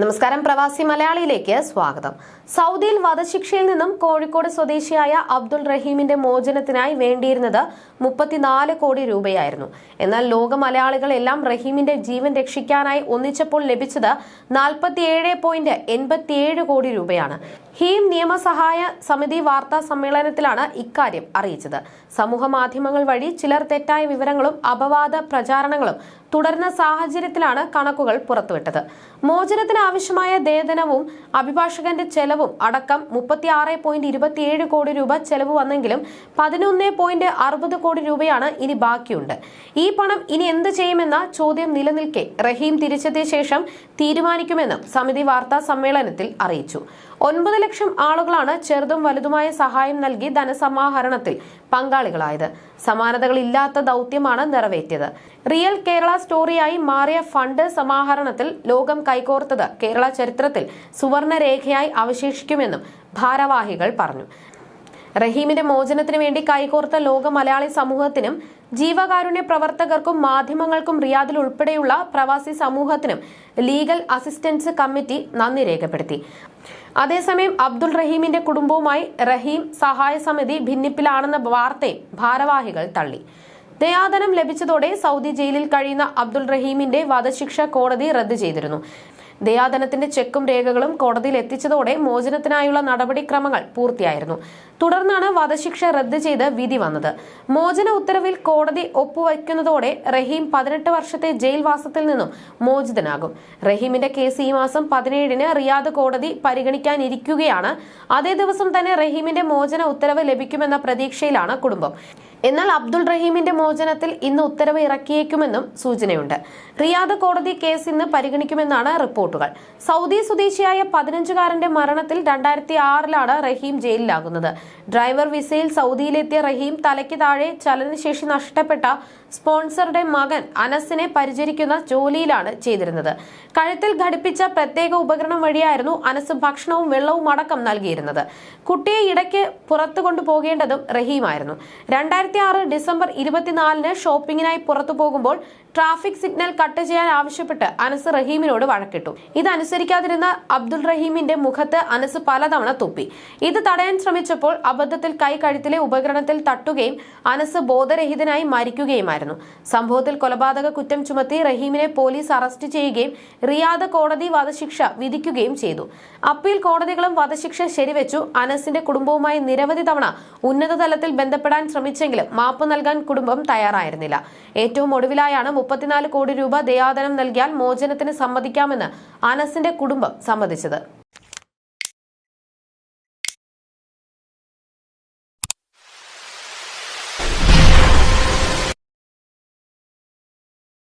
നമസ്കാരം പ്രവാസി മലയാളിയിലേക്ക് സ്വാഗതം. സൗദിയിൽ വധശിക്ഷയിൽ നിന്നും കോഴിക്കോട് സ്വദേശിയായ അബ്ദുൾ റഹീമിന്റെ മോചനത്തിനായി വേണ്ടിയിരുന്നത് മുപ്പത്തിനാല് കോടി രൂപയായിരുന്നു. എന്നാൽ ലോക മലയാളികൾ എല്ലാം റഹീമിന്റെ ജീവൻ രക്ഷിക്കാനായി ഒന്നിച്ചപ്പോൾ ലഭിച്ചത് നാൽപ്പത്തിയേഴ് പോയിന്റ് എൺപത്തിയേഴ് കോടി രൂപയാണ്. ഹീം നിയമസഹായ സമിതി വാർത്താ സമ്മേളനത്തിലാണ് ഇക്കാര്യം അറിയിച്ചത്. സമൂഹ മാധ്യമങ്ങൾ വഴി ചിലർ തെറ്റായ വിവരങ്ങളും അപവാദ പ്രചാരണങ്ങളും തുടർന്ന സാഹചര്യത്തിലാണ് കണക്കുകൾ പുറത്തുവിട്ടത്. മോചനത്തിന് ആവശ്യമായ ദേതനവും അഭിഭാഷകന്റെ ചെലവും അടക്കം മുപ്പത്തിയാറ് പോയിന്റ് ഇരുപത്തിയേഴ് കോടി രൂപ ചെലവ് വന്നെങ്കിലും പതിനൊന്ന് പോയിന്റ് അറുപത് കോടി രൂപയാണ് ഇനി ബാക്കിയുണ്ട്. ഈ പണം ഇനി എന്ത് ചെയ്യുമെന്ന ചോദ്യം നിലനിൽക്കെ റഹീം തിരിച്ചെത്തിയ ശേഷം തീരുമാനിക്കുമെന്നും സമിതി വാർത്താ സമ്മേളനത്തിൽ അറിയിച്ചു. ഒൻപത് ലക്ഷം ആളുകളാണ് ചെറുതും വലുതുമായ സഹായം നൽകി ധനസമാഹരണത്തിൽ പങ്കാളികളായത്. സമാനതകളില്ലാത്ത ദൗത്യമാണ് നിറവേറ്റിയത്. റിയൽ കേരള സ്റ്റോറിയായി മാറിയ ഫണ്ട് സമാഹരണത്തിൽ ലോകം കൈകോർത്തത് കേരള ചരിത്രത്തിൽ സുവർണരേഖയായി അവശേഷിക്കുമെന്നും ഭാരവാഹികൾ പറഞ്ഞു. റഹീമിന്റെ മോചനത്തിനു വേണ്ടി കൈകോർത്ത ലോക മലയാളി സമൂഹത്തിനും ജീവകാരുണ്യ പ്രവർത്തകർക്കും മാധ്യമങ്ങൾക്കും റിയാദിൽ ഉൾപ്പെടെയുള്ള പ്രവാസി സമൂഹത്തിനും ലീഗൽ അസിസ്റ്റൻസ് കമ്മിറ്റി നന്ദി രേഖപ്പെടുത്തി. അതേസമയം അബ്ദുൾ റഹീമിന്റെ കുടുംബവുമായി റഹീം സഹായ സമിതി ഭിന്നിപ്പിലാണെന്ന വാർത്തയും ഭാരവാഹികൾ തള്ളി. ദയാദനം ലഭിച്ചതോടെ സൗദി ജയിലിൽ കഴിയുന്ന അബ്ദുൾ റഹീമിന്റെ വധശിക്ഷ കോടതി റദ്ദു ചെയ്തിരുന്നു. ദയാദനത്തിന്റെ ചെക്കും രേഖകളും കോടതിയിൽ എത്തിച്ചതോടെ മോചനത്തിനായുള്ള നടപടിക്രമങ്ങൾ പൂർത്തിയായിരുന്നു. തുടർന്നാണ് വധശിക്ഷ റദ്ദ് ചെയ്ത് വിധി വന്നത്. മോചന ഉത്തരവിൽ കോടതി ഒപ്പുവയ്ക്കുന്നതോടെ റഹീം പതിനെട്ട് വർഷത്തെ ജയിൽവാസത്തിൽ നിന്നും മോചിതനാകും. റഹീമിന്റെ കേസ് ഈ മാസം പതിനേഴിന് റിയാദ് കോടതി പരിഗണിക്കാനിരിക്കുകയാണ്. അതേ ദിവസം തന്നെ റഹീമിന്റെ മോചന ഉത്തരവ് ലഭിക്കുമെന്ന പ്രതീക്ഷയിലാണ് കുടുംബം. എന്നാൽ അബ്ദുൾ റഹീമിന്റെ മോചനത്തിൽ ഇന്ന് ഉത്തരവ് ഇറക്കിയേക്കുമെന്നും സൂചനയുണ്ട്. റിയാദ് കോടതി കേസ് ഇന്ന് പരിഗണിക്കുമെന്നാണ് റിപ്പോർട്ടുകൾ സൗദി സ്വദേശിയായ പതിനഞ്ചുകാരന്റെ മരണത്തിൽ രണ്ടായിരത്തി ആറിലാണ് റഹീം ജയിലിലാകുന്നത്. ഡ്രൈവർ വിസയിൽ സൗദിയിലെത്തിയ റഹീം തലയ്ക്ക് താഴെ ചലനശേഷി നഷ്ടപ്പെട്ട സ്പോൺസറുടെ മകൻ അനസിനെ പരിചരിക്കുന്ന ജോലിയിലാണ് ചെയ്തിരുന്നത്. കഴുത്തിൽ ഘടിപ്പിച്ച പ്രത്യേക ഉപകരണം വഴിയായിരുന്നു അനസ് ഭക്ഷണവും വെള്ളവും അടക്കം നൽകിയിരുന്നത്. കുട്ടിയെ ഇടയ്ക്ക് പുറത്തു കൊണ്ടുപോകേണ്ടതും റഹീമായിരുന്നു. രണ്ടായിരത്തി ആറ് ഡിസംബർ ഇരുപത്തിനാലിന് ഷോപ്പിംഗിനായി പുറത്തു പോകുമ്പോൾ ട്രാഫിക് സിഗ്നൽ കട്ട് ചെയ്യാൻ ആവശ്യപ്പെട്ട് അനസ് റഹീമിനോട് വഴക്കിട്ടു. ഇത് അനുസരിക്കാതിരുന്ന അബ്ദുൾ റഹീമിന്റെ മുഖത്ത് അനസ് പലതവണ തുപ്പി. ഇത് തടയാൻ ശ്രമിച്ചപ്പോൾ അബദ്ധത്തിൽ കൈ കഴുത്തിലെ ഉപകരണത്തിൽ തട്ടുകയും അനസ് ബോധരഹിതനായി മരിക്കുകയുമായിരുന്നു. സംഭവത്തിൽ കൊലപാതക കുറ്റം ചുമത്തി റഹീമിനെ പോലീസ് അറസ്റ്റ് ചെയ്യുകയും റിയാദ് കോടതി വധശിക്ഷ വിധിക്കുകയും ചെയ്തു. അപ്പീൽ കോടതികളും വധശിക്ഷ ശരിവെച്ചു. അനസിന്റെ കുടുംബവുമായി നിരവധി തവണ ഉന്നതതലത്തിൽ ബന്ധപ്പെടാൻ ശ്രമിച്ചെങ്കിലും മാപ്പ് നൽകാൻ കുടുംബം തയ്യാറായിരുന്നില്ല. ഏറ്റവും ഒടുവിലായാണ് മുപ്പത്തിനാല് കോടി രൂപ ദയാദനം നൽകിയാൽ മോചനത്തിന് സമ്മതിക്കാമെന്ന് അനസിന്റെ കുടുംബം സമ്മതിച്ചത്